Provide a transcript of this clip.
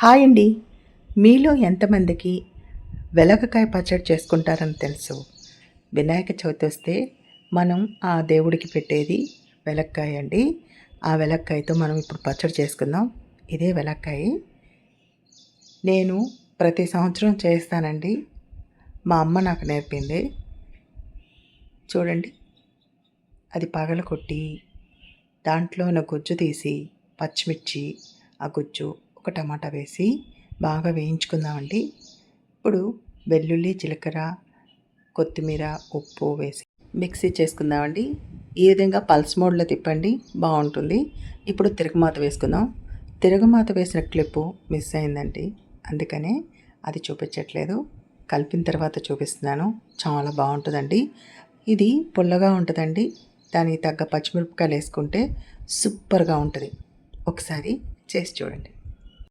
Hi అండి. మీలో ఎంతమందికి వెలగకాయ పచ్చడి చేసుకుంటారని తెలుసు? వినాయక చవితి వస్తే మనం ఆ దేవుడికి పెట్టేది వెలక్కాయ అండి. ఆ వెలక్కాయతో మనం ఇప్పుడు పచ్చడి చేసుకుందాం. ఇదే వెలక్కాయ. నేను ప్రతి సంవత్సరం చేస్తానండి. మా అమ్మ నాకు నేర్పింది. చూడండి. అది పగల కొట్టి దాంట్లో ఉన్న గుజ్జు తీసి పచ్చిమిర్చి ఆ గుజ్జు ఒక టమాటా వేసి బాగా వేయించుకుందామండి. ఇప్పుడు వెల్లుల్లి జీలకర్ర కొత్తిమీర ఉప్పు వేసి మిక్సీ చేసుకుందామండి. ఈ విధంగా పల్స్ మోడ్లో తిప్పండి బాగుంటుంది. ఇప్పుడు తిరగమాత వేసుకుందాం. తిరగమాత వేసిన క్లిప్పు మిస్ అయిందండి. అందుకనే అది చూపించట్లేదు. కలిపిన తర్వాత చూపిస్తున్నాను. చాలా బాగుంటుందండి. ఇది పుల్లగా ఉంటుందండి. దానికి తగ్గ పచ్చిమిరపకాయలు వేసుకుంటే సూపర్గా ఉంటుంది. ఒకసారి చేసి చూడండి.